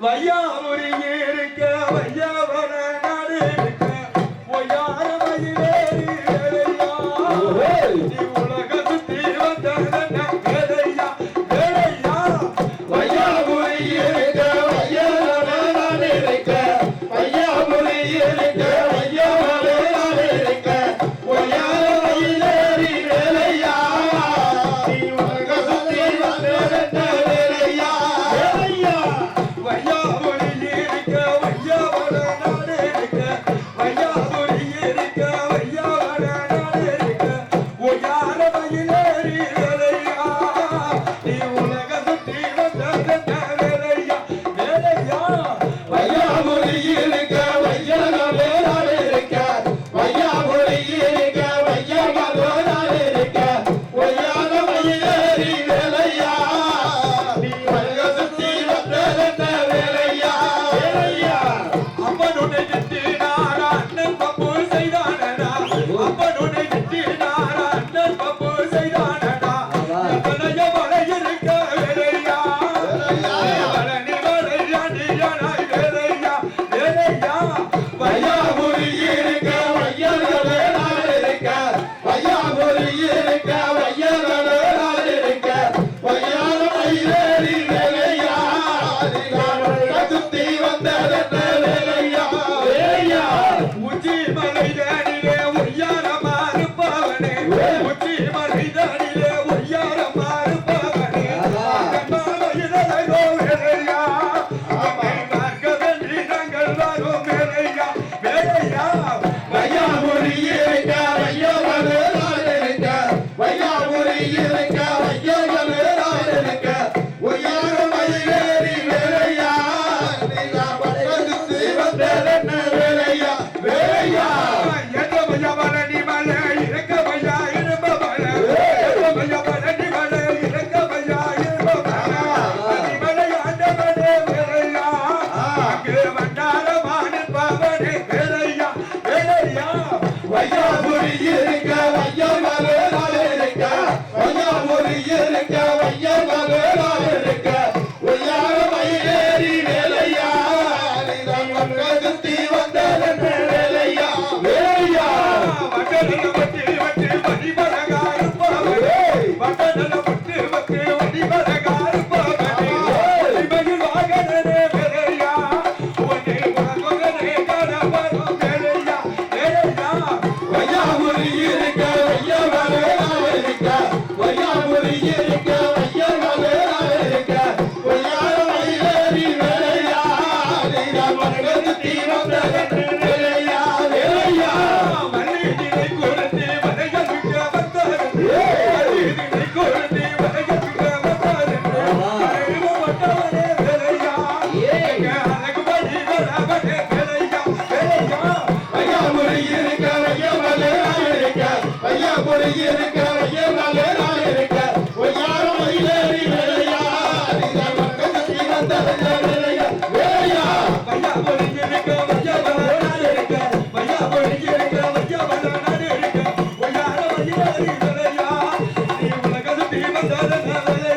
வையாபுரி இருக்க வையாபன நாடு இருக்க ஒய்யார மயிலே வையாபுரி Hallelujah.